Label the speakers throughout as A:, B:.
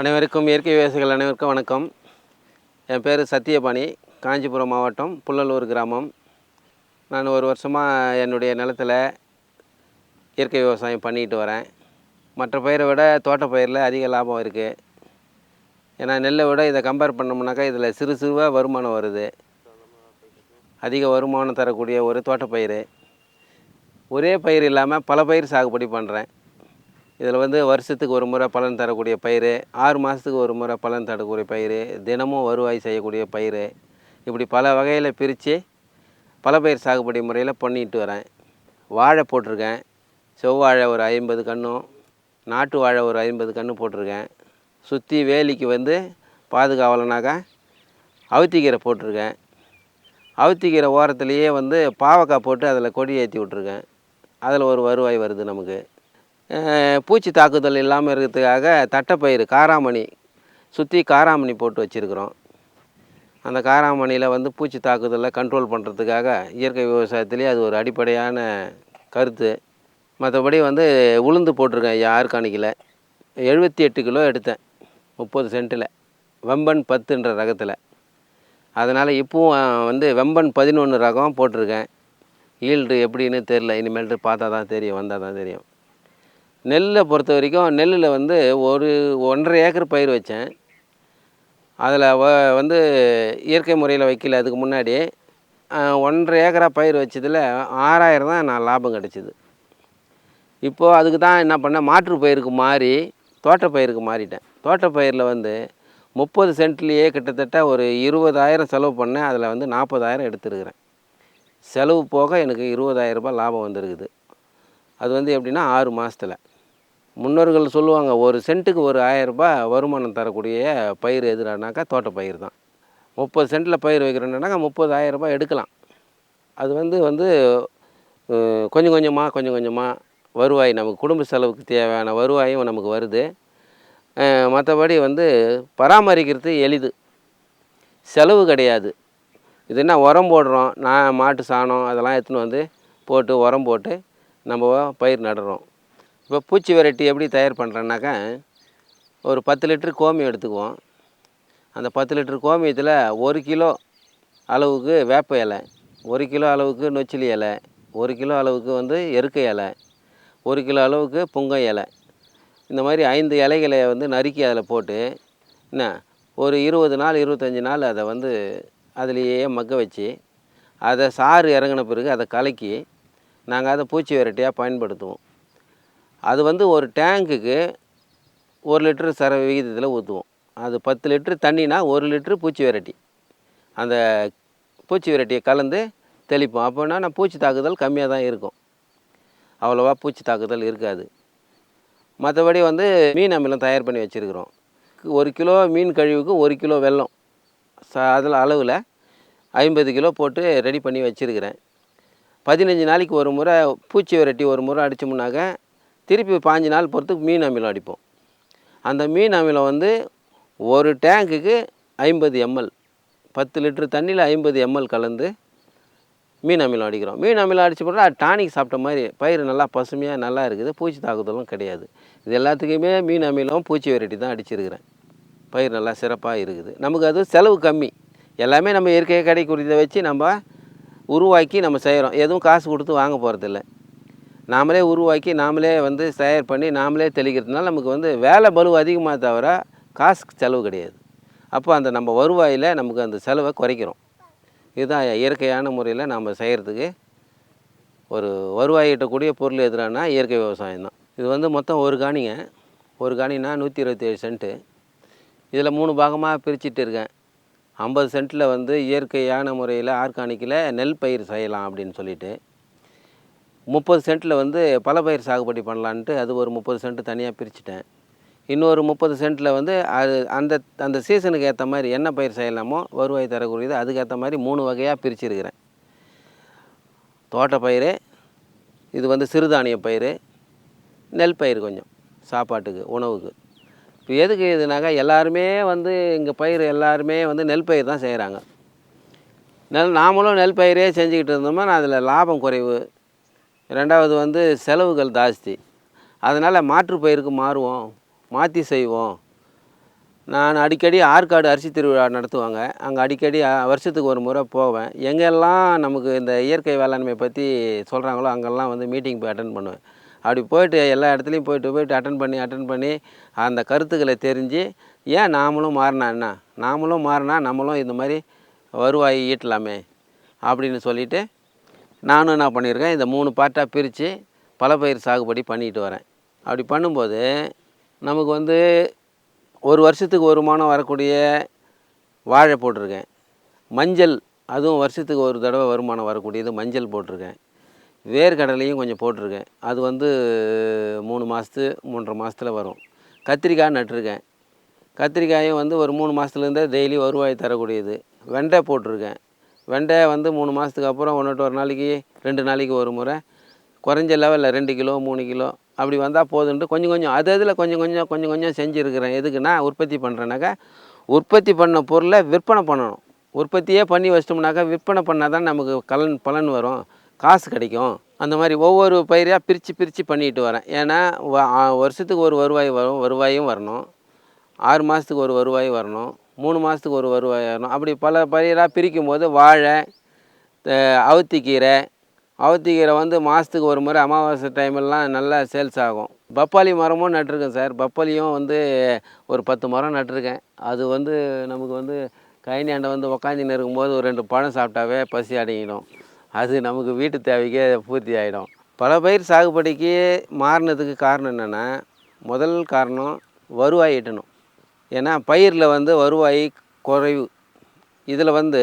A: அனைவருக்கும் இயற்கை விவசாயிகள் அனைவருக்கும் வணக்கம் என் பேர் சத்தியபாணி காஞ்சிபுரம் மாவட்டம் புள்ளலூர் கிராமம் நான் ஒரு வருஷமாக என்னுடைய நிலத்தில் இயற்கை விவசாயம் பண்ணிக்கிட்டு வரேன் மற்ற பயிரை விட தோட்டப்பயிரில் அதிக லாபம் இருக்குது ஏன்னா நெல்லை விட இதை கம்பேர் பண்ணோம்னாக்கா இதில் சிறு சிறுவாக வருமானம் வருது அதிக வருமானம் தரக்கூடிய ஒரு தோட்டப்பயிர் ஒரே பயிர் இல்லாமல் பல பயிர் சாகுபடி பண்ணுறேன் இதில் வந்து வருஷத்துக்கு ஒரு முறை பலன் தரக்கூடிய பயிர் ஆறு மாதத்துக்கு ஒரு முறை பலன் தரக்கூடிய பயிர் தினமும் வருவாய் செய்யக்கூடிய பயிர் இப்படி பல வகையில் பிரித்து பல பயிர் சாகுபடி முறையில் பண்ணிட்டு வரேன் வாழை போட்டிருக்கேன் செவ்வாழை ஒரு ஐம்பது கன்றும் நாட்டு வாழை ஒரு ஐம்பது கன்று போட்டிருக்கேன் சுற்றி வேலிக்கு வந்து பாதுகாவலனாக அவுத்திக்கீரை போட்டிருக்கேன் அவுத்திக்கீரை ஓரத்துலேயே வந்து பாவக்காய் போட்டு அதில் கொடி ஏற்றி விட்ருக்கேன் அதில் ஒரு வருவாய் வருது நமக்கு பூச்சி தாக்குதல் இல்லாமல் இருக்கிறதுக்காக தட்டைப்பயிறு காராமணி சுற்றி காராமணி போட்டு வச்சுருக்குறோம் அந்த காராமணியில் வந்து பூச்சி தாக்குதலில் கண்ட்ரோல் பண்ணுறதுக்காக இயற்கை விவசாயத்துலேயே அது ஒரு அடிப்படையான கருத்து மற்றபடி வந்து உளுந்து போட்டிருக்கேன் ஐயா ஆர்கானிக்கில் எழுபத்தி எட்டு கிலோ எடுத்தேன் முப்பது சென்ட்டில் வெம்பன் பத்துன்ற ரகத்தில் அதனால் இப்போவும் வந்து வெம்பன் பதினொன்று ரகம் போட்டிருக்கேன் ஈல்டு எப்படின்னு தெரில இனிமேல்ட்டு பார்த்தா தான் தெரியும் வந்தால் தான் தெரியும் நெல்லை பொறுத்த வரைக்கும் நெல்லில் வந்து ஒரு ஒன்றரை ஏக்கர் பயிர் வச்சேன் அதில் வ வந்து இயற்கை முறையில் வைக்கல அதுக்கு முன்னாடி ஒன்றரை ஏக்கராக பயிர் வச்சதில் ஆறாயிரம் தான் நான் லாபம் கிடச்சிது இப்போது அதுக்கு தான் என்ன பண்ணேன் மாற்று பயிருக்கு மாறி தோட்டப்பயிருக்கு மாறிட்டேன் தோட்டப்பயிரில் வந்து முப்பது சென்ட்லேயே கிட்டத்தட்ட ஒரு இருபதாயிரம் செலவு பண்ணேன் அதில் வந்து நாற்பதாயிரம் எடுத்துருக்கிறேன் செலவு போக எனக்கு ரூபாய் லாபம் வந்திருக்குது அது வந்து எப்படின்னா ஆறு மாதத்தில் முன்னோர்கள் சொல்லுவாங்க ஒரு சென்ட்டுக்கு ஒரு ஆயரரூபா வருமானம் தரக்கூடிய பயிர் எதுனாக்கா தோட்ட பயிர் தான் முப்பது சென்ட்டில் பயிர் வைக்கிறோன்னாக்கா முப்பது ஆயரரூபா எடுக்கலாம் அது வந்து வந்து கொஞ்சம் கொஞ்சமாக கொஞ்சம் கொஞ்சமாக வருவாய் நமக்கு குடும்ப செலவுக்கு தேவையான வருவாயும் நமக்கு வருது மற்றபடி வந்து பராமரிக்கிறது எளிது செலவு கிடையாது இது என்ன உரம் போடுறோம் நான் மாட்டு சாணம் அதெல்லாம் எடுத்துன்னு வந்து போட்டு உரம் போட்டு நம்ம பயிர் நடுறோம் இப்போ பூச்சி வெரைட்டி எப்படி தயார் பண்ணுறேன்னாக்கா ஒரு பத்து லிட்ரு கோமியம் எடுத்துக்குவோம் அந்த பத்து லிட்ரு கோமியத்தில் ஒரு கிலோ அளவுக்கு வேப்ப இலை ஒரு கிலோ அளவுக்கு நொச்சிலி இலை ஒரு கிலோ அளவுக்கு வந்து எருக்க இலை ஒரு கிலோ அளவுக்கு புங்க இலை இந்த மாதிரி ஐந்து இலைகளை வந்து நறுக்கி அதில் போட்டு என்ன ஒரு இருபது நாள் இருபத்தஞ்சி நாள் அதை வந்து அதுலேயே மக்க வச்சு அதை சாறு இறங்கின பிறகு அதை கலக்கி நாங்கள் அதை பூச்சி வெரைட்டியாக பயன்படுத்துவோம் அது வந்து ஒரு டேங்குக்கு ஒரு லிட்ரு சர விகிதத்தில் ஊற்றுவோம் அது பத்து லிட்ரு தண்ணினா ஒரு லிட்ரு பூச்சி விரட்டி அந்த பூச்சி விரட்டியை கலந்து தெளிப்போம் அப்போனா நான் பூச்சி தாக்குதல் கம்மியாக தான் இருக்கும் அவ்வளோவா பூச்சி தாக்குதல் இருக்காது மற்றபடி வந்து மீன் அமிலம் தயார் பண்ணி வச்சுருக்குறோம் ஒரு கிலோ மீன் கழிவுக்கு ஒரு கிலோ வெல்லம் ச அதில் அளவில் ஐம்பது கிலோ போட்டு ரெடி பண்ணி வச்சுருக்கிறேன் பதினஞ்சு நாளைக்கு ஒரு முறை பூச்சி விரட்டி ஒரு முறை அடித்தோம்னாக்க திருப்பி பாஞ்சு நாள் பொறுத்துக்கு மீன் அமிலம் அடிப்போம் அந்த மீன் அமிலம் வந்து ஒரு டேங்குக்கு ஐம்பது எம்எல் பத்து லிட்ரு தண்ணியில் ஐம்பது எம்எல் கலந்து மீன் அமிலம் அடிக்கிறோம் மீன் அமிலம் அடிச்சு போட்டால் அது டானிக் சாப்பிட்ட மாதிரி பயிர் நல்லா பசுமையாக நல்லா இருக்குது பூச்சி தாக்குதலும் கிடையாது இது எல்லாத்துக்குமே மீன் அமிலம் பூச்சி வெரைட்டி தான் அடிச்சிருக்கிறேன் பயிர் நல்லா சிறப்பாக இருக்குது நமக்கு அது செலவு கம்மி எல்லாமே நம்ம இயற்கையாக கிடைக்கிறத வச்சு நம்ம உருவாக்கி நம்ம செய்கிறோம் எதுவும் காசு கொடுத்து வாங்க போகிறதில்ல நாமளே உருவாக்கி நாமளே வந்து தயார் பண்ணி நாமளே தெளிக்கிறதுனால நமக்கு வந்து வேலை பலு அதிகமாக தவிர காசுக்கு செலவு கிடையாது அப்போ அந்த நம்ம வருவாயில் நமக்கு அந்த செலவை குறைக்கிறோம் இதுதான் இயற்கையான முறையில் நம்ம செய்கிறதுக்கு ஒரு வருவாய் ஈட்டக்கூடிய பொருள் எதிரானா இயற்கை விவசாயம் தான் இது வந்து மொத்தம் ஒரு காணிங்க ஒரு காணினா நூற்றி இருபத்தி ஏழு சென்ட்டு இதில் மூணு பாகமாக பிரிச்சுட்டு இருக்கேன் ஐம்பது சென்ட்டில் வந்து இயற்கையான முறையில் ஆர்கானிக்கில் நெல் பயிர் செய்யலாம் அப்படின்னு சொல்லிட்டு முப்பது சென்ட்டில் வந்து பல பயிர் சாகுபடி பண்ணலான்ட்டு அது ஒரு முப்பது சென்ட் தனியாக பிரிச்சுட்டேன் இன்னொரு முப்பது சென்ட்டில் வந்து அது அந்த அந்த சீசனுக்கு ஏற்ற மாதிரி என்ன பயிர் செய்யலாமோ வருவாய் தரக்கூடியது அதுக்கேற்ற மாதிரி மூணு வகையாக பிரிச்சிருக்கிறேன் தோட்டப்பயிர் இது வந்து சிறுதானிய பயிர் நெல் பயிர் கொஞ்சம் சாப்பாட்டுக்கு உணவுக்கு இப்போ எதுக்கு இதுனாக்கா எல்லாருமே வந்து இங்கே பயிர் எல்லாருமே வந்து நெல் பயிர் தான் செய்கிறாங்க நெல் நாமளும் நெல் பயிரே செஞ்சுக்கிட்டு இருந்தோம்னா அதில் லாபம் குறைவு ரெண்டாவது வந்து செலவுகள் ஜாஸ்தி அதனால் மாற்று பயிருக்கு மாறுவோம் மாற்றி செய்வோம் நான் அடிக்கடி ஆற்காடு அரிசி திருவிழா நடத்துவாங்க அங்கே அடிக்கடி வருஷத்துக்கு ஒரு முறை போவேன் எங்கெல்லாம் நமக்கு இந்த இயற்கை வேளாண்மை பற்றி சொல்கிறாங்களோ அங்கெல்லாம் வந்து மீட்டிங் போய் அட்டன் பண்ணுவேன் அப்படி போயிட்டு எல்லா இடத்துலையும் போயிட்டு போயிட்டு அட்டன் பண்ணி அட்டன் பண்ணி அந்த கருத்துக்களை தெரிஞ்சு ஏன் நாமளும் மாறினா என்ன நாமளும் மாறினா நம்மளும் இந்த மாதிரி வருவாய் ஈட்டலாமே அப்படின்னு சொல்லிவிட்டு நானும் என்ன பண்ணியிருக்கேன் இந்த மூணு பார்ட்டாக பிரித்து பல பயிர் சாகுபடி பண்ணிட்டு வரேன் அப்படி பண்ணும்போது நமக்கு வந்து ஒரு வருஷத்துக்கு வருமானம் வரக்கூடிய வாழை போட்டிருக்கேன் மஞ்சள் அதுவும் வருஷத்துக்கு ஒரு தடவை வருமானம் வரக்கூடியது மஞ்சள் போட்டிருக்கேன் வேர்க்கடலையும் கொஞ்சம் போட்டிருக்கேன் அது வந்து மூணு மாதத்து மூன்றரை மாதத்தில் வரும் கத்திரிக்காய் நட்டிருக்கேன் கத்திரிக்காயும் வந்து ஒரு மூணு மாதத்துலேருந்தே டெய்லி வருவாய் தரக்கூடியது வெண்டை போட்டிருக்கேன் வெண்டை வந்து மூணு மாதத்துக்கு அப்புறம் ஒன்று ஒரு நாளைக்கு ரெண்டு நாளைக்கு ஒரு முறை குறைஞ்ச லெவலில் ரெண்டு கிலோ மூணு கிலோ அப்படி வந்தால் போதுன்ட்டு கொஞ்சம் கொஞ்சம் அது அதில் கொஞ்சம் கொஞ்சம் கொஞ்சம் கொஞ்சம் செஞ்சுருக்கிறேன் எதுக்குன்னா உற்பத்தி பண்ணுறேனாக்கா உற்பத்தி பண்ண பொருளை விற்பனை பண்ணணும் உற்பத்தியே பண்ணி வச்சிட்டோம்னாக்கா விற்பனை பண்ணால் தான் நமக்கு கலன் பலன் வரும் காசு கிடைக்கும் அந்த மாதிரி ஒவ்வொரு பயிராக பிரித்து பிரித்து பண்ணிட்டு வரேன் ஏன்னா வருஷத்துக்கு ஒரு வருவாய் வரும் வருவாயும் வரணும் ஆறு மாதத்துக்கு ஒரு வருவாய் வரணும் மூணு மாதத்துக்கு ஒரு வருவாய் வரணும் அப்படி பல பயிராக பிரிக்கும் போது வாழை அவுத்திக்கீரை அவுத்திக்கீரை வந்து மாதத்துக்கு ஒரு முறை அமாவாசை டைம்லாம் நல்லா சேல்ஸ் ஆகும் பப்பாளி மரமும் நட்டிருக்கேன் சார் பப்பாளியும் வந்து ஒரு பத்து மரம் நட்டிருக்கேன் அது வந்து நமக்கு வந்து கைனியாண்டை வந்து உக்காந்துன்னு இருக்கும்போது ஒரு ரெண்டு பழம் சாப்பிட்டாவே பசி அடங்கிடும் அது நமக்கு வீட்டு தேவைக்கே பூர்த்தி ஆகிடும் பல பயிர் சாகுபடிக்கு மாறினதுக்கு காரணம் என்னென்னா முதல் காரணம் வருவாய் ஏன்னா பயிரில் வந்து வருவாய் குறைவு இதில் வந்து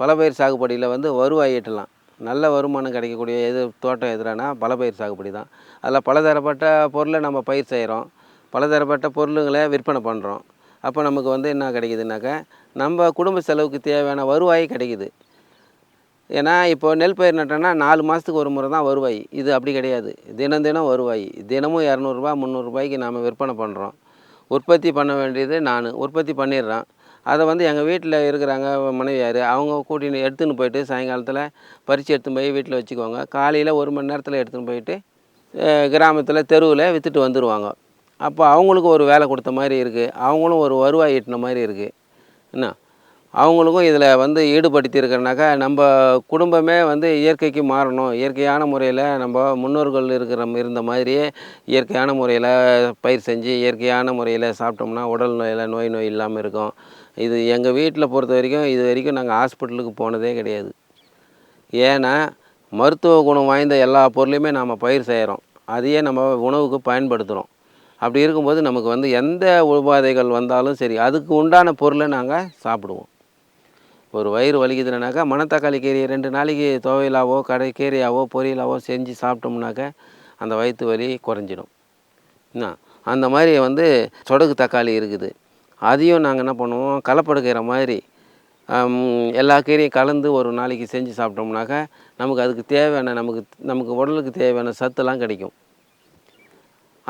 A: பல பயிர் சாகுபடியில் வந்து வருவாய் ஈட்டலாம் நல்ல வருமானம் கிடைக்கக்கூடிய எது தோட்டம் எதுனா பல பயிர் சாகுபடி தான் அதில் பலதரப்பட்ட பொருளை நம்ம பயிர் செய்கிறோம் பலதரப்பட்ட பொருளுங்களை விற்பனை பண்ணுறோம் அப்போ நமக்கு வந்து என்ன கிடைக்குதுனாக்கா நம்ம குடும்ப செலவுக்கு தேவையான வருவாய் கிடைக்குது ஏன்னா இப்போ நெல் பயிர் நட்டோன்னா நாலு மாதத்துக்கு ஒரு முறை தான் வருவாய் இது அப்படி கிடையாது தினம் தினம் வருவாய் தினமும் இரநூறுபா முந்நூறுபாய்க்கு நாம் விற்பனை பண்ணுறோம் உற்பத்தி பண்ண வேண்டியது நான் உற்பத்தி பண்ணிடுறேன் அதை வந்து எங்கள் வீட்டில் இருக்கிறாங்க மனைவியார் அவங்க கூட்டின்னு எடுத்துன்னு போயிட்டு சாயங்காலத்தில் பறித்து எடுத்துன்னு போய் வீட்டில் வச்சுக்குவாங்க காலையில் ஒரு மணி நேரத்தில் எடுத்துன்னு போயிட்டு கிராமத்தில் தெருவில் விற்றுட்டு வந்துடுவாங்க அப்போ அவங்களுக்கு ஒரு வேலை கொடுத்த மாதிரி இருக்குது அவங்களும் ஒரு வருவாய் ஈட்டின மாதிரி இருக்குது என்ன அவங்களுக்கும் இதில் வந்து ஈடுபடுத்தியிருக்கிறனாக்கா நம்ம குடும்பமே வந்து இயற்கைக்கு மாறணும் இயற்கையான முறையில் நம்ம முன்னோர்கள் இருக்கிற இருந்த மாதிரியே இயற்கையான முறையில் பயிர் செஞ்சு இயற்கையான முறையில் சாப்பிட்டோம்னா உடல் நோயில் நோய் நோய் இல்லாமல் இருக்கும் இது எங்கள் வீட்டில் பொறுத்த வரைக்கும் இது வரைக்கும் நாங்கள் ஹாஸ்பிட்டலுக்கு போனதே கிடையாது ஏன்னா மருத்துவ குணம் வாய்ந்த எல்லா பொருளையுமே நாம் பயிர் செய்கிறோம் அதையே நம்ம உணவுக்கு பயன்படுத்துகிறோம் அப்படி இருக்கும்போது நமக்கு வந்து எந்த உபாதைகள் வந்தாலும் சரி அதுக்கு உண்டான பொருளை நாங்கள் சாப்பிடுவோம் ஒரு வயிறு வலிக்குதுனாக்கா மணத்தக்காளி கீரையை ரெண்டு நாளைக்கு துவையிலாவோ கடை கீரையாவோ பொரியலாவோ செஞ்சு சாப்பிட்டோம்னாக்கா அந்த வயிற்று வலி குறைஞ்சிடும் என்ன அந்த மாதிரி வந்து சொடகு தக்காளி இருக்குது அதையும் நாங்கள் என்ன பண்ணுவோம் கலப்படுக்கிற மாதிரி எல்லா கீரையும் கலந்து ஒரு நாளைக்கு செஞ்சு சாப்பிட்டோம்னாக்கா நமக்கு அதுக்கு தேவையான நமக்கு நமக்கு உடலுக்கு தேவையான சத்துலாம் கிடைக்கும்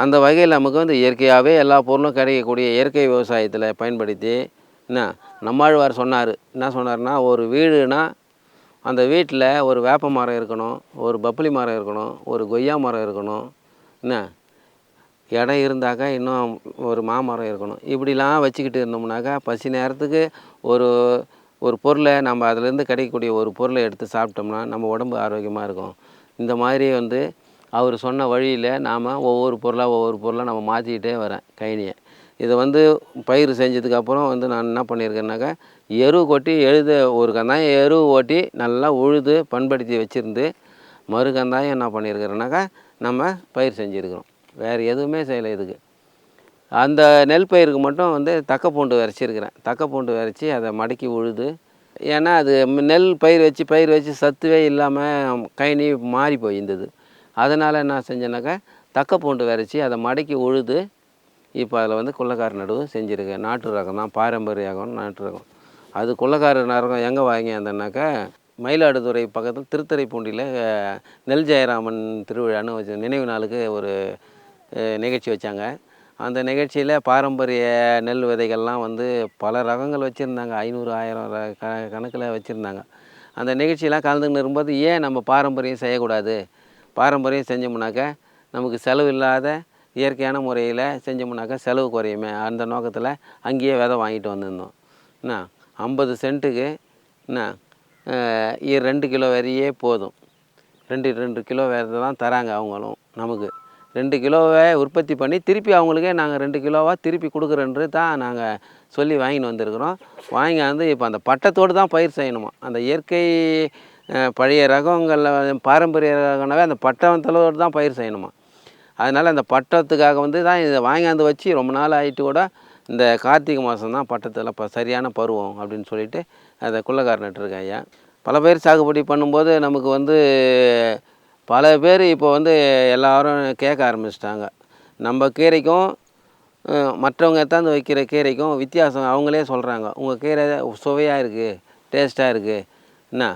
A: அந்த வகையில் நமக்கு வந்து இயற்கையாகவே எல்லா பொருளும் கிடைக்கக்கூடிய இயற்கை விவசாயத்தில் பயன்படுத்தி என்ன நம்மாழ்வார் சொன்னார் என்ன சொன்னார்னா ஒரு வீடுனா அந்த வீட்டில் ஒரு வேப்ப மரம் இருக்கணும் ஒரு பப்ளி மரம் இருக்கணும் ஒரு கொய்யா மரம் இருக்கணும் என்ன இடம் இருந்தாக்கா இன்னும் ஒரு மாமரம் இருக்கணும் இப்படிலாம் வச்சுக்கிட்டு இருந்தோம்னாக்கா பசி நேரத்துக்கு ஒரு ஒரு பொருளை நம்ம அதிலேருந்து கிடைக்கக்கூடிய ஒரு பொருளை எடுத்து சாப்பிட்டோம்னா நம்ம உடம்பு ஆரோக்கியமாக இருக்கும் இந்த மாதிரி வந்து அவர் சொன்ன வழியில் நாம் ஒவ்வொரு பொருளாக ஒவ்வொரு பொருளாக நம்ம மாற்றிக்கிட்டே வரேன் கைனியை இதை வந்து பயிர் செஞ்சதுக்கு அப்புறம் வந்து நான் என்ன பண்ணியிருக்கேன்னாக்கா எரு கொட்டி எழுத ஒரு கந்தாயம் எரு ஓட்டி நல்லா உழுது பண்படுத்தி வச்சுருந்து மறு கந்தாயம் என்ன பண்ணியிருக்கிறேன்னாக்கா நம்ம பயிர் செஞ்சுருக்கிறோம் வேறு எதுவுமே செய்யலை இதுக்கு அந்த நெல் பயிருக்கு மட்டும் வந்து தக்க பூண்டு விரைச்சிருக்கிறேன் தக்க பூண்டு விரைச்சி அதை மடக்கி உழுது ஏன்னா அது நெல் பயிர் வச்சு பயிர் வச்சு சத்துவே இல்லாமல் கைனி மாறி போயிருந்தது அதனால் என்ன செஞ்சேன்னாக்கா தக்க பூண்டு விரைச்சி அதை மடக்கி உழுது இப்போ அதில் வந்து கொள்ளக்கார நடவு செஞ்சுருக்கேன் நாட்டு ரகம் தான் பாரம்பரிய ரகம் நாட்டு ரகம் அது கொள்ளக்கார ரகம் எங்கே வாங்கி அந்தனாக்கா மயிலாடுதுறை பக்கத்தில் பூண்டியில் நெல் ஜெயராமன் திருவிழான்னு வச்சு நினைவு நாளுக்கு ஒரு நிகழ்ச்சி வச்சாங்க அந்த நிகழ்ச்சியில் பாரம்பரிய நெல் விதைகள்லாம் வந்து பல ரகங்கள் வச்சுருந்தாங்க ஐநூறு ஆயிரம் க கணக்கில் வச்சுருந்தாங்க அந்த நிகழ்ச்சியெலாம் கலந்துக்கிட்டு இருக்கும்போது ஏன் நம்ம பாரம்பரியம் செய்யக்கூடாது பாரம்பரியம் செஞ்சோம்னாக்க நமக்கு செலவு இல்லாத இயற்கையான முறையில் செஞ்சோம்னாக்கா செலவு குறையுமே அந்த நோக்கத்தில் அங்கேயே விதை வாங்கிட்டு வந்திருந்தோம் என்ன ஐம்பது சென்ட்டுக்கு என்ன ரெண்டு கிலோ வரையே போதும் ரெண்டு ரெண்டு கிலோ விதை தான் தராங்க அவங்களும் நமக்கு ரெண்டு கிலோவை உற்பத்தி பண்ணி திருப்பி அவங்களுக்கே நாங்கள் ரெண்டு கிலோவாக திருப்பி கொடுக்குறேன்று தான் நாங்கள் சொல்லி வாங்கின்னு வந்திருக்கிறோம் வாங்கி வந்து இப்போ அந்த பட்டத்தோடு தான் பயிர் செய்யணுமா அந்த இயற்கை பழைய ரகங்களில் பாரம்பரிய ரகம்னாவே அந்த பட்டத்தளவோடு தான் பயிர் செய்யணுமா அதனால் அந்த பட்டத்துக்காக வந்து தான் இதை வாங்கியாந்து வச்சு ரொம்ப நாள் ஆகிட்டு கூட இந்த கார்த்திகை மாதம் தான் பட்டத்தில் இப்போ சரியான பருவம் அப்படின்னு சொல்லிட்டு அதை குள்ளக்கார நட்டுருக்கேன் ஐயா பல பேர் சாகுபடி பண்ணும்போது நமக்கு வந்து பல பேர் இப்போ வந்து எல்லோரும் கேட்க ஆரம்பிச்சிட்டாங்க நம்ம கீரைக்கும் மற்றவங்க எத்தாந்து வைக்கிற கீரைக்கும் வித்தியாசம் அவங்களே சொல்கிறாங்க உங்கள் கீரை சுவையாக இருக்குது டேஸ்ட்டாக இருக்குது என்ன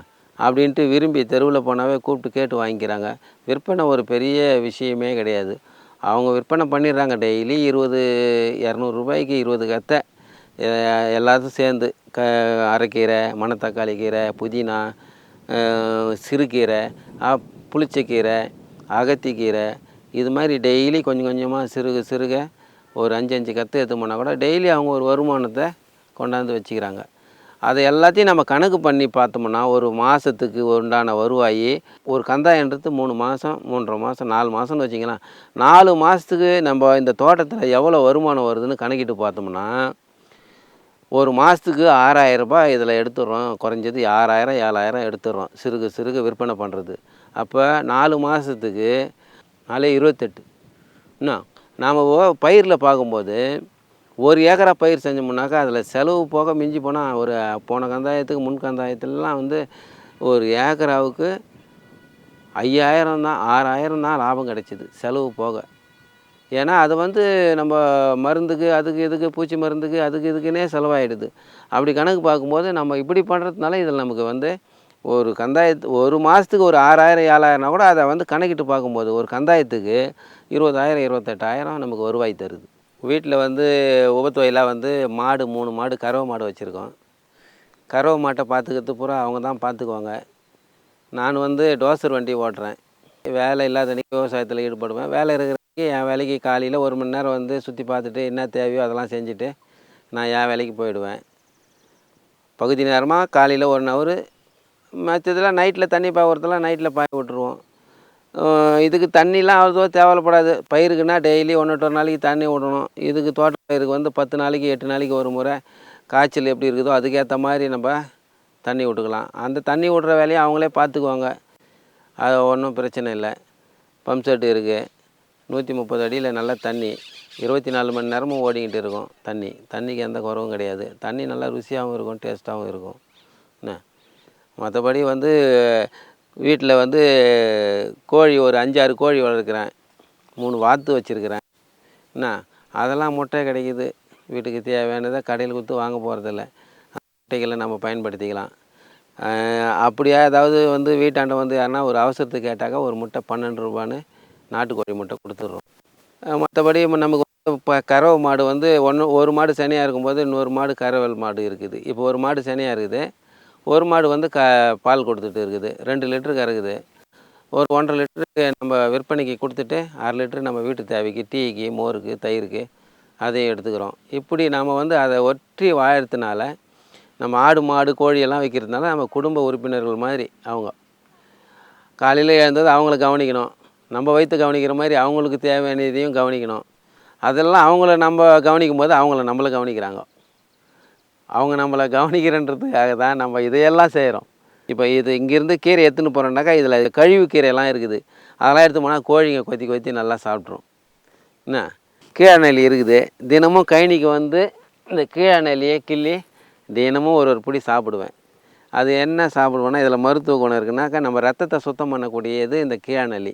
A: அப்படின்ட்டு விரும்பி தெருவில் போனாவே கூப்பிட்டு கேட்டு வாங்கிக்கிறாங்க விற்பனை ஒரு பெரிய விஷயமே கிடையாது அவங்க விற்பனை பண்ணிடுறாங்க டெய்லி இருபது இரநூறுபாய்க்கு இருபது கத்தை எல்லாத்தையும் சேர்ந்து க அரைக்கீரை மணத்தக்காளி கீரை புதினா சிறுகீரை புளிச்சக்கீரை அகத்திக்கீரை இது மாதிரி டெய்லி கொஞ்சம் கொஞ்சமாக சிறுக சிறுக ஒரு அஞ்சு அஞ்சு கற்று எடுத்து போனால் கூட டெய்லி அவங்க ஒரு வருமானத்தை கொண்டாந்து வச்சுக்கிறாங்க அதை எல்லாத்தையும் நம்ம கணக்கு பண்ணி பார்த்தோம்னா ஒரு மாதத்துக்கு உண்டான வருவாயி ஒரு கந்தாயன்றது மூணு மாதம் மூன்றரை மாதம் நாலு மாதம்னு வச்சிங்களா நாலு மாதத்துக்கு நம்ம இந்த தோட்டத்தில் எவ்வளோ வருமானம் வருதுன்னு கணக்கிட்டு பார்த்தோம்னா ஒரு மாதத்துக்கு ஆறாயிரரூபா இதில் எடுத்துடுறோம் குறைஞ்சது ஆறாயிரம் ஏழாயிரம் எடுத்துடுறோம் சிறுக சிறுக விற்பனை பண்ணுறது அப்போ நாலு மாதத்துக்கு நாலே இருபத்தெட்டு இன்னும் நாம் பயிரில் பார்க்கும்போது ஒரு ஏக்கரா பயிர் செஞ்சோம்னாக்கா அதில் செலவு போக மிஞ்சி போனால் ஒரு போன கந்தாயத்துக்கு முன் கந்தாயத்துலலாம் வந்து ஒரு ஏக்கராவுக்கு ஐயாயிரம் தான் ஆறாயிரம் தான் லாபம் கிடைச்சிது செலவு போக ஏன்னா அது வந்து நம்ம மருந்துக்கு அதுக்கு இதுக்கு பூச்சி மருந்துக்கு அதுக்கு இதுக்குன்னே செலவாயிடுது அப்படி கணக்கு பார்க்கும்போது நம்ம இப்படி பண்ணுறதுனால இதில் நமக்கு வந்து ஒரு கந்தாயத்து ஒரு மாதத்துக்கு ஒரு ஆறாயிரம் ஏழாயிரம்னா கூட அதை வந்து கணக்கிட்டு பார்க்கும்போது ஒரு கந்தாயத்துக்கு இருபதாயிரம் இருபத்தெட்டாயிரம் நமக்கு வருவாய் தருது வீட்டில் வந்து உபத்துவையெல்லாம் வந்து மாடு மூணு மாடு கறவை மாடு வச்சுருக்கோம் கறவை மாட்டை பார்த்துக்கிறது பூரா அவங்க தான் பார்த்துக்குவாங்க நான் வந்து டோசர் வண்டி ஓட்டுறேன் வேலை இல்லாத விவசாயத்தில் ஈடுபடுவேன் வேலை இருக்கிறதுக்கு என் வேலைக்கு காலையில் ஒரு மணி நேரம் வந்து சுற்றி பார்த்துட்டு என்ன தேவையோ அதெல்லாம் செஞ்சுட்டு நான் என் வேலைக்கு போயிடுவேன் பகுதி நேரமாக காலையில் ஒன் ஹவர் மற்றதெல்லாம் நைட்டில் தண்ணி பார்க்குறதுலாம் நைட்டில் பாய விட்டுருவோம் இதுக்கு தண்ணிலாம் அவ்வளோ தேவைப்படாது பயிருக்குன்னா டெய்லி ஒன்று ஒரு நாளைக்கு தண்ணி விடணும் இதுக்கு தோட்ட பயிருக்கு வந்து பத்து நாளைக்கு எட்டு நாளைக்கு ஒரு முறை காய்ச்சல் எப்படி இருக்குதோ அதுக்கேற்ற மாதிரி நம்ம தண்ணி விட்டுக்கலாம் அந்த தண்ணி விட்ற வேலையை அவங்களே பார்த்துக்குவாங்க அது ஒன்றும் பிரச்சனை இல்லை பம்ப் செட்டு இருக்குது நூற்றி முப்பது அடியில் நல்லா தண்ணி இருபத்தி நாலு மணி நேரமும் ஓடிக்கிட்டு இருக்கும் தண்ணி தண்ணிக்கு எந்த குறவும் கிடையாது தண்ணி நல்லா ருசியாகவும் இருக்கும் டேஸ்ட்டாகவும் இருக்கும் என்ன மற்றபடி வந்து வீட்டில் வந்து கோழி ஒரு அஞ்சாறு கோழி வளர்க்குறேன் மூணு வாத்து வச்சுருக்கிறேன் என்ன அதெல்லாம் முட்டை கிடைக்கிது வீட்டுக்கு தேவையானதை கடையில் கொடுத்து வாங்க போகிறதில்ல முட்டைகளை நம்ம பயன்படுத்திக்கலாம் அப்படியா ஏதாவது வந்து வீட்டாண்ட வந்து யாருன்னா ஒரு அவசரத்துக்கு கேட்டாக்கா ஒரு முட்டை பன்னெண்டு ரூபான்னு நாட்டுக்கோழி முட்டை கொடுத்துட்றோம் மற்றபடி நமக்கு இப்போ கறவை மாடு வந்து ஒன்று ஒரு மாடு சனியாக இருக்கும்போது இன்னொரு மாடு கறவல் மாடு இருக்குது இப்போ ஒரு மாடு சனியாக இருக்குது ஒரு மாடு வந்து க பால் கொடுத்துட்டு இருக்குது ரெண்டு லிட்டரு கறக்குது ஒரு ஒன்றரை லிட்டருக்கு நம்ம விற்பனைக்கு கொடுத்துட்டு அரை லிட்டரு நம்ம வீட்டு தேவைக்கு டீக்கு மோருக்கு தயிருக்கு அதையும் எடுத்துக்கிறோம் இப்படி நாம் வந்து அதை ஒற்றி வாழறதுனால நம்ம ஆடு மாடு கோழியெல்லாம் வைக்கிறதுனால நம்ம குடும்ப உறுப்பினர்கள் மாதிரி அவங்க காலையில் எழுந்தது அவங்கள கவனிக்கணும் நம்ம வைத்து கவனிக்கிற மாதிரி அவங்களுக்கு தேவையானதையும் கவனிக்கணும் அதெல்லாம் அவங்கள நம்ம கவனிக்கும் போது அவங்கள நம்மளை கவனிக்கிறாங்க அவங்க நம்மளை கவனிக்கிறன்றதுக்காக தான் நம்ம இதையெல்லாம் செய்கிறோம் இப்போ இது இங்கேருந்து கீரை எடுத்துன்னு போகிறோம்னாக்கா இதில் கழிவு கீரையெல்லாம் இருக்குது அதெல்லாம் எடுத்து போனால் கோழிங்க கொத்தி கொத்தி நல்லா சாப்பிட்ரும் என்ன கீழநெல்லி இருக்குது தினமும் கழனிக்கு வந்து இந்த கீழநெல்லியை கிள்ளி தினமும் ஒரு ஒரு பிடி சாப்பிடுவேன் அது என்ன சாப்பிடுவோன்னா இதில் மருத்துவ குணம் இருக்குனாக்கா நம்ம ரத்தத்தை சுத்தம் பண்ணக்கூடியது இந்த கீழநெல்லி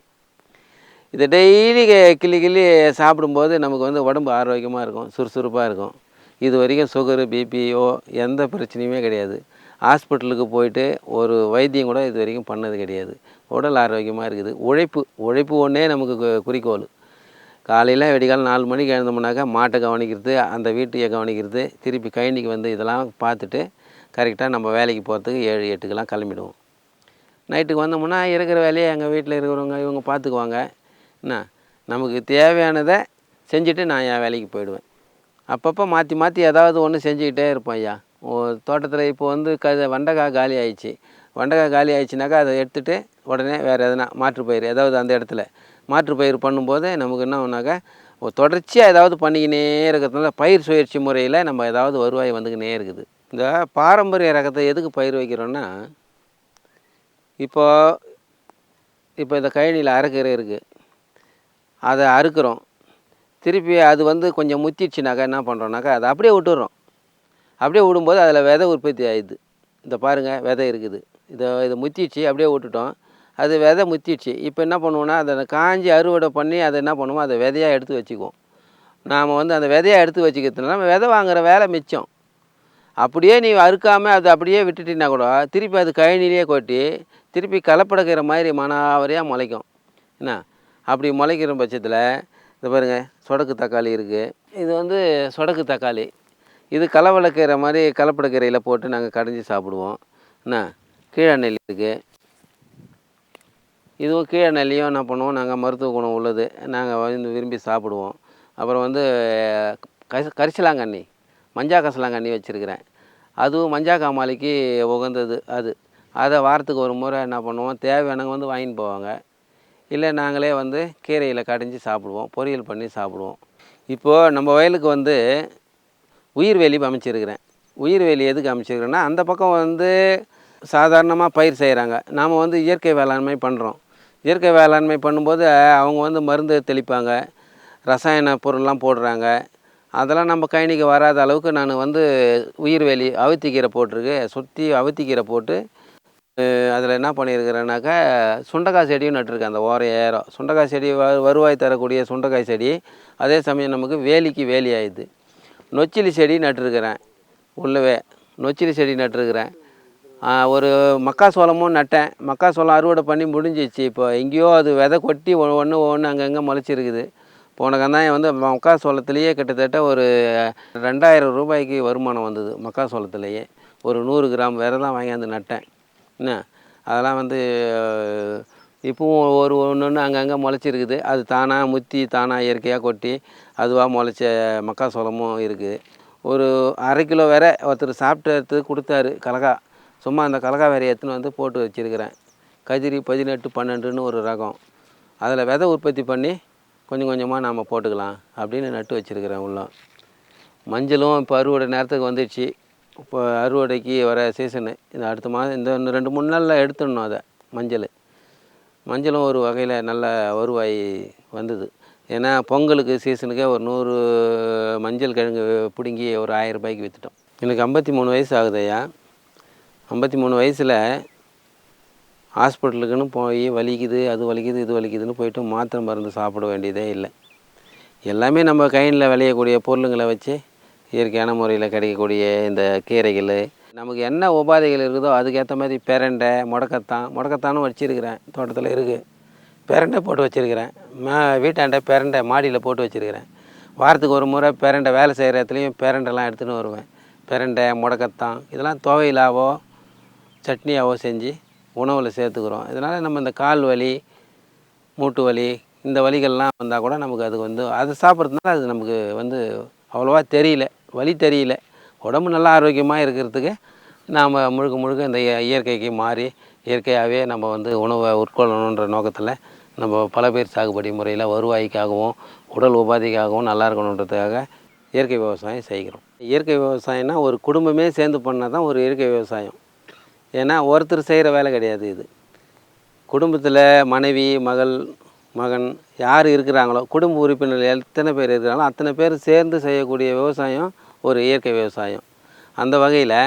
A: இதை டெய்லி கிள்ளி கிள்ளி சாப்பிடும்போது நமக்கு வந்து உடம்பு ஆரோக்கியமாக இருக்கும் சுறுசுறுப்பாக இருக்கும் இது வரைக்கும் சுகரு பிபியோ எந்த பிரச்சனையுமே கிடையாது ஹாஸ்பிட்டலுக்கு போயிட்டு ஒரு வைத்தியம் கூட இது வரைக்கும் பண்ணது கிடையாது உடல் ஆரோக்கியமாக இருக்குது உழைப்பு உழைப்பு ஒன்றே நமக்கு குறிக்கோள் காலையில் வெடிக்காலம் நாலு மணிக்கு எழுந்தோம்னாக்கா மாட்டை கவனிக்கிறது அந்த வீட்டையை கவனிக்கிறது திருப்பி கழனிக்கு வந்து இதெல்லாம் பார்த்துட்டு கரெக்டாக நம்ம வேலைக்கு போகிறதுக்கு ஏழு எட்டுக்கெல்லாம் கிளம்பிடுவோம் நைட்டுக்கு வந்தோம்னா இருக்கிற வேலையை எங்கள் வீட்டில் இருக்கிறவங்க இவங்க பார்த்துக்குவாங்க என்ன நமக்கு தேவையானதை செஞ்சுட்டு நான் என் வேலைக்கு போயிடுவேன் அப்பப்போ மாற்றி மாற்றி ஏதாவது ஒன்று செஞ்சுக்கிட்டே இருப்போம் ஐயா தோட்டத்தில் இப்போ வந்து க வெண்டைக்காய் காலி ஆயிடுச்சு வெண்டைக்காய் காலி ஆயிடுச்சுனாக்கா அதை எடுத்துகிட்டு உடனே வேறு எதனா மாற்றுப்பயிர் ஏதாவது அந்த இடத்துல மாற்றுப்பயிர் பண்ணும்போது நமக்கு என்ன ஒன்றாக்கா தொடர்ச்சியாக ஏதாவது பண்ணிக்கினே இருக்கிறதுனால பயிர் சுயற்சி முறையில் நம்ம ஏதாவது வருவாய் வந்துக்கினே இருக்குது இந்த பாரம்பரிய ரகத்தை எதுக்கு பயிர் வைக்கிறோன்னா இப்போது இப்போ இந்த கழனியில் அரைக்கிற இருக்குது அதை அறுக்கிறோம் திருப்பி அது வந்து கொஞ்சம் முத்திடுச்சுனாக்கா என்ன பண்ணுறோம்னாக்கா அதை அப்படியே விட்டுறோம் அப்படியே விடும்போது அதில் விதை உற்பத்தி ஆகிடுது இந்த பாருங்கள் விதை இருக்குது இதை இதை முத்திடுச்சு அப்படியே விட்டுட்டோம் அது விதை முத்திடுச்சு இப்போ என்ன பண்ணுவோன்னா அதை காஞ்சி அறுவடை பண்ணி அதை என்ன பண்ணுவோம் அதை விதையாக எடுத்து வச்சுக்குவோம் நாம் வந்து அந்த விதையாக எடுத்து வச்சுக்கிறதுனால நம்ம விதை வாங்குகிற வேலை மிச்சம் அப்படியே நீ அறுக்காமல் அதை அப்படியே விட்டுட்டினா கூட திருப்பி அது கழனிலேயே கொட்டி திருப்பி கலப்படக்கிற மாதிரி மனாவரியாக முளைக்கும் என்ன அப்படி முளைக்கிற பட்சத்தில் இது பாருங்கள் சொடக்கு தக்காளி இருக்குது இது வந்து சொடக்கு தக்காளி இது கலவளக்கீரை மாதிரி கலப்படக்கீரையில் போட்டு நாங்கள் கடைஞ்சி சாப்பிடுவோம் என்ன கீழே நெல்லி இருக்குது இதுவும் கீழே நெல்லியும் என்ன பண்ணுவோம் நாங்கள் மருத்துவ குணம் உள்ளது நாங்கள் வந்து விரும்பி சாப்பிடுவோம் அப்புறம் வந்து கரிச கரிசலாங்கண்ணி மஞ்சா கசலாங்கண்ணி வச்சுருக்கிறேன் அதுவும் மஞ்சா காமாலிக்கு உகந்தது அது அதை வாரத்துக்கு ஒரு முறை என்ன பண்ணுவோம் தேவையானவங்க வந்து வாங்கின்னு போவாங்க இல்லை நாங்களே வந்து கீரையில் கடைஞ்சி சாப்பிடுவோம் பொரியல் பண்ணி சாப்பிடுவோம் இப்போது நம்ம வயலுக்கு வந்து உயிர்வேலி அமைச்சிருக்கிறேன் உயிர்வேலி எதுக்கு அமைச்சிருக்கிறேன்னா அந்த பக்கம் வந்து சாதாரணமாக பயிர் செய்கிறாங்க நாம் வந்து இயற்கை வேளாண்மை பண்ணுறோம் இயற்கை வேளாண்மை பண்ணும்போது அவங்க வந்து மருந்து தெளிப்பாங்க ரசாயன பொருள்லாம் போடுறாங்க அதெல்லாம் நம்ம கைனிக்கு வராத அளவுக்கு நான் வந்து உயிர்வேலி அவுத்திக்கீரை போட்டிருக்கு சுற்றி அவுத்திக்கீரை போட்டு அதில் என்ன பண்ணியிருக்கிறேனாக்கா சுண்டக்காய் செடியும் நட்டிருக்கேன் அந்த ஓர ஏரம் சுண்டக்காய் செடி வ வருவாய் தரக்கூடிய சுண்டக்காய் செடி அதே சமயம் நமக்கு வேலிக்கு வேலி ஆயிடுது நொச்சிலி செடி நட்டிருக்கிறேன் உள்ளவே நொச்சிலி செடி நட்டிருக்கிறேன் ஒரு மக்காசோளமும் நட்டேன் மக்காசோளம் அறுவடை பண்ணி முடிஞ்சிச்சு இப்போ எங்கேயோ அது விதை கொட்டி ஒன்று ஒன்று அங்கங்கே முளைச்சிருக்குது போன கந்தாயம் வந்து மக்காசோளத்துலேயே கிட்டத்தட்ட ஒரு ரெண்டாயிரம் ரூபாய்க்கு வருமானம் வந்தது மக்காசோளத்துலேயே ஒரு நூறு கிராம் விதை தான் வாங்கியாந்து நட்டேன் என்ன அதெல்லாம் வந்து இப்போவும் ஒரு ஒன்று ஒன்று அங்கங்கே முளைச்சிருக்குது அது தானாக முற்றி தானாக இயற்கையாக கொட்டி அதுவாக முளைச்ச மக்காசோளமும் இருக்குது ஒரு அரை கிலோ வேற ஒருத்தர் சாப்பிட்டு எடுத்து கொடுத்தாரு கலகா சும்மா அந்த கலகா வேற எடுத்துன்னு வந்து போட்டு வச்சுருக்கிறேன் கதிரி பதினெட்டு பன்னெண்டுன்னு ஒரு ரகம் அதில் விதை உற்பத்தி பண்ணி கொஞ்சம் கொஞ்சமாக நாம் போட்டுக்கலாம் அப்படின்னு நட்டு வச்சுருக்கிறேன் உள்ள மஞ்சளும் இப்போ அறுவடை நேரத்துக்கு வந்துடுச்சு இப்போ அறுவடைக்கு வர சீசனு இந்த அடுத்த மாதம் இந்த ரெண்டு மூணு நாளில் எடுத்துடணும் அதை மஞ்சள் மஞ்சளும் ஒரு வகையில் நல்ல வருவாய் வந்தது ஏன்னா பொங்கலுக்கு சீசனுக்கே ஒரு நூறு மஞ்சள் கிழங்கு பிடுங்கி ஒரு ஆயிரம் ரூபாய்க்கு விற்றுட்டோம் எனக்கு ஐம்பத்தி மூணு வயசு ஆகுது ஐயா ஐம்பத்தி மூணு வயசில் ஹாஸ்பிட்டலுக்குன்னு போய் வலிக்குது அது வலிக்குது இது வலிக்குதுன்னு போயிட்டு மாத்திரை மருந்து சாப்பிட வேண்டியதே இல்லை எல்லாமே நம்ம கையில் விளையக்கூடிய பொருளுங்களை வச்சு இயற்கையான முறையில் கிடைக்கக்கூடிய இந்த கீரைகள் நமக்கு என்ன உபாதைகள் இருக்குதோ அதுக்கேற்ற மாதிரி பெரண்டை முடக்கத்தான் முடக்கத்தானும் வச்சுருக்கிறேன் தோட்டத்தில் இருக்குது பெரண்டை போட்டு வச்சுருக்கிறேன் மா வீட்டாண்ட பெரண்டை மாடியில் போட்டு வச்சுருக்கிறேன் வாரத்துக்கு ஒரு முறை பெரண்டை வேலை செய்கிற இடத்துலையும் பெரண்டெல்லாம் எடுத்துகிட்டு வருவேன் பெரண்டை முடக்கத்தான் இதெல்லாம் துவையிலாவோ சட்னியாவோ செஞ்சு உணவில் சேர்த்துக்கிறோம் இதனால் நம்ம இந்த கால் வலி மூட்டு வலி இந்த வலிகள்லாம் வந்தால் கூட நமக்கு அது வந்து அது சாப்பிட்றதுனால அது நமக்கு வந்து அவ்வளோவா தெரியல வழி தெரியல உடம்பு நல்லா ஆரோக்கியமாக இருக்கிறதுக்கு நாம் முழுக்க முழுக்க இந்த இயற்கைக்கு மாறி இயற்கையாகவே நம்ம வந்து உணவை உட்கொள்ளணுன்ற நோக்கத்தில் நம்ம பல பேர் சாகுபடி முறையில் வருவாய்க்காகவும் உடல் உபாதிக்காகவும் நல்லா இருக்கணுன்றதுக்காக இயற்கை விவசாயம் செய்கிறோம் இயற்கை விவசாயம்னா ஒரு குடும்பமே சேர்ந்து பண்ணால் தான் ஒரு இயற்கை விவசாயம் ஏன்னா ஒருத்தர் செய்கிற வேலை கிடையாது இது குடும்பத்தில் மனைவி மகள் மகன் யார் இருக்கிறாங்களோ குடும்ப உறுப்பினர்கள் எத்தனை பேர் இருக்கிறாங்களோ அத்தனை பேர் சேர்ந்து செய்யக்கூடிய விவசாயம் ஒரு இயற்கை விவசாயம் அந்த வகையில்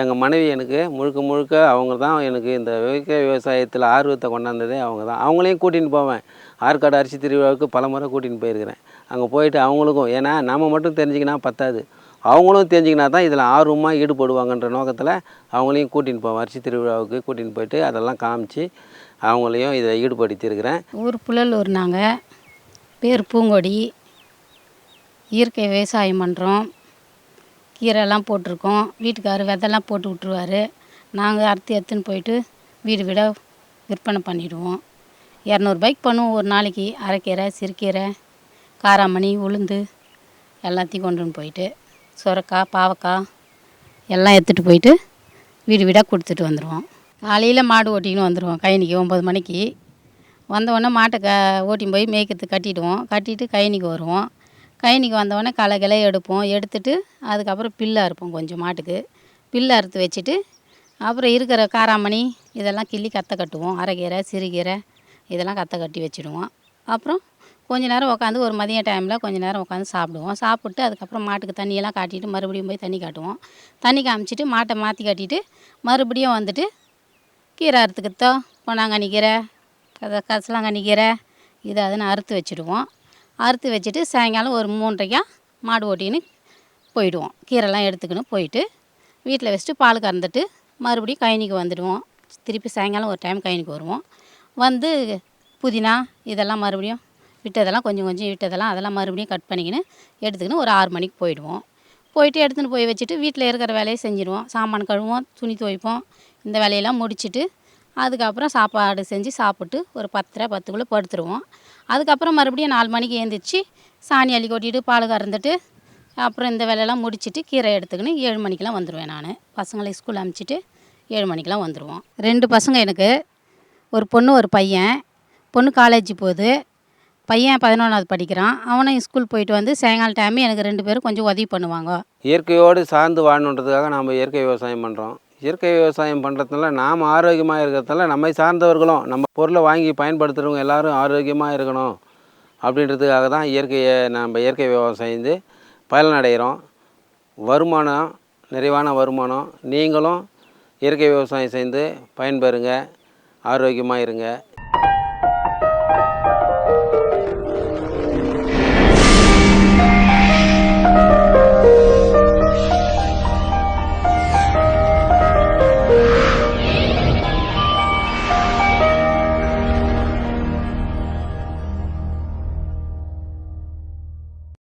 A: எங்கள் மனைவி எனக்கு முழுக்க முழுக்க அவங்க தான் எனக்கு இந்த இயற்கை விவசாயத்தில் ஆர்வத்தை கொண்டாந்ததே அவங்க தான் அவங்களையும் கூட்டின்னு போவேன் ஆற்காடு அரிசி திருவிழாவுக்கு பல முறை கூட்டின்னு போயிருக்கிறேன் அங்கே போயிட்டு அவங்களுக்கும் ஏன்னா நம்ம மட்டும் தெரிஞ்சுக்கினா பத்தாது அவங்களும் தெரிஞ்சிக்கினா தான் இதில் ஆர்வமாக ஈடுபடுவாங்கன்ற நோக்கத்தில் அவங்களையும் கூட்டின்னு போவேன் அரிசி திருவிழாவுக்கு கூட்டின்னு போயிட்டு அதெல்லாம் காமிச்சு அவங்களையும் இதை ஈடுபடுத்தியிருக்கிறேன்
B: ஊர் புலல்லூர் நாங்கள் பேர் பூங்கொடி இயற்கை விவசாயம் பண்ணுறோம் கீரைலாம் போட்டிருக்கோம் வீட்டுக்கார் விதெல்லாம் போட்டு விட்ருவார் நாங்கள் அறுத்து எடுத்துன்னு போயிட்டு வீடு வீடாக விற்பனை பண்ணிவிடுவோம் இரநூறுபாய்க்கு பண்ணுவோம் ஒரு நாளைக்கு அரைக்கீரை சிறுக்கீரை காராமணி உளுந்து எல்லாத்தையும் கொண்டுன்னு போயிட்டு சுரக்காய் பாவக்காய் எல்லாம் எடுத்துகிட்டு போயிட்டு வீடு வீடாக கொடுத்துட்டு வந்துடுவோம் காலையில் மாடு ஓட்டிக்கின்னு வந்துடுவோம் கயனிக்கு ஒம்பது மணிக்கு வந்தவொடனே மாட்டை க ஓட்டின்னு போய் மேய்க்கிறதுக்கு கட்டிவிடுவோம் கட்டிவிட்டு கயனிக்கு வருவோம் கயனிக்கு வந்தவொடனே களை கிளை எடுப்போம் எடுத்துட்டு அதுக்கப்புறம் பில்லு அறுப்போம் கொஞ்சம் மாட்டுக்கு பில்லு அறுத்து வச்சுட்டு அப்புறம் இருக்கிற காராமணி இதெல்லாம் கிள்ளி கத்தை கட்டுவோம் அரைக்கீரை சிறுகீரை இதெல்லாம் கத்தை கட்டி வச்சுடுவோம் அப்புறம் கொஞ்ச நேரம் உட்காந்து ஒரு மதிய டைமில் கொஞ்ச நேரம் உட்காந்து சாப்பிடுவோம் சாப்பிட்டு அதுக்கப்புறம் மாட்டுக்கு தண்ணியெல்லாம் காட்டிட்டு மறுபடியும் போய் தண்ணி காட்டுவோம் தண்ணி காமிச்சிட்டு மாட்டை மாற்றி கட்டிட்டு மறுபடியும் வந்துட்டு கீரை அறுத்துக்கிறதோ பொன்னாங்கனி கீரை கதை கசலாங்கனி கீரை இது அதுன்னு அறுத்து வச்சுடுவோம் அறுத்து வச்சுட்டு சாயங்காலம் ஒரு மூன்றைக்கா மாடு ஓட்டின்னு போயிடுவோம் கீரைலாம் எடுத்துக்கின்னு போயிட்டு வீட்டில் வச்சுட்டு பால் கறந்துட்டு மறுபடியும் கயனிக்கு வந்துடுவோம் திருப்பி சாயங்காலம் ஒரு டைம் கயனிக்கு வருவோம் வந்து புதினா இதெல்லாம் மறுபடியும் விட்டதெல்லாம் கொஞ்சம் கொஞ்சம் விட்டதெல்லாம் அதெல்லாம் மறுபடியும் கட் பண்ணிக்கின்னு எடுத்துக்கின்னு ஒரு ஆறு மணிக்கு போயிடுவோம் போயிட்டு எடுத்துன்னு போய் வச்சுட்டு வீட்டில் இருக்கிற வேலையை செஞ்சுருவோம் சாமான் கழுவோம் துணி துவைப்போம் இந்த வேலையெல்லாம் முடிச்சுட்டு அதுக்கப்புறம் சாப்பாடு செஞ்சு சாப்பிட்டு ஒரு பத்தரை பத்துக்குள்ளே படுத்துருவோம் அதுக்கப்புறம் மறுபடியும் நாலு மணிக்கு எழுந்திரிச்சி சாணி அள்ளி கொட்டிட்டு பால் கறந்துட்டு அப்புறம் இந்த வேலையெல்லாம் முடிச்சுட்டு கீரை எடுத்துக்கின்னு ஏழு மணிக்கெலாம் வந்துடுவேன் நான் பசங்களை ஸ்கூல் அனுப்பிச்சிட்டு ஏழு மணிக்கெலாம் வந்துடுவோம் ரெண்டு பசங்க எனக்கு ஒரு பொண்ணு ஒரு பையன் பொண்ணு காலேஜ் போகுது பையன் பதினொன்றாவது படிக்கிறான் அவனும் ஸ்கூல் போயிட்டு வந்து சாயங்காலம் டைம் எனக்கு ரெண்டு பேரும் கொஞ்சம் உதவி பண்ணுவாங்க
A: இயற்கையோடு சார்ந்து வாழணுன்றதுக்காக நாம் இயற்கை விவசாயம் பண்ணுறோம் இயற்கை விவசாயம் பண்ணுறதுனால நாம் ஆரோக்கியமாக இருக்கிறதுனால நம்மை சார்ந்தவர்களும் நம்ம பொருளை வாங்கி பயன்படுத்துகிறவங்க எல்லோரும் ஆரோக்கியமாக இருக்கணும் அப்படின்றதுக்காக தான் இயற்கையை நம்ம இயற்கை விவசாயம் பயனடைகிறோம் வருமானம் நிறைவான வருமானம் நீங்களும் இயற்கை விவசாயம் செய்து பயன்பெறுங்க ஆரோக்கியமாக இருங்க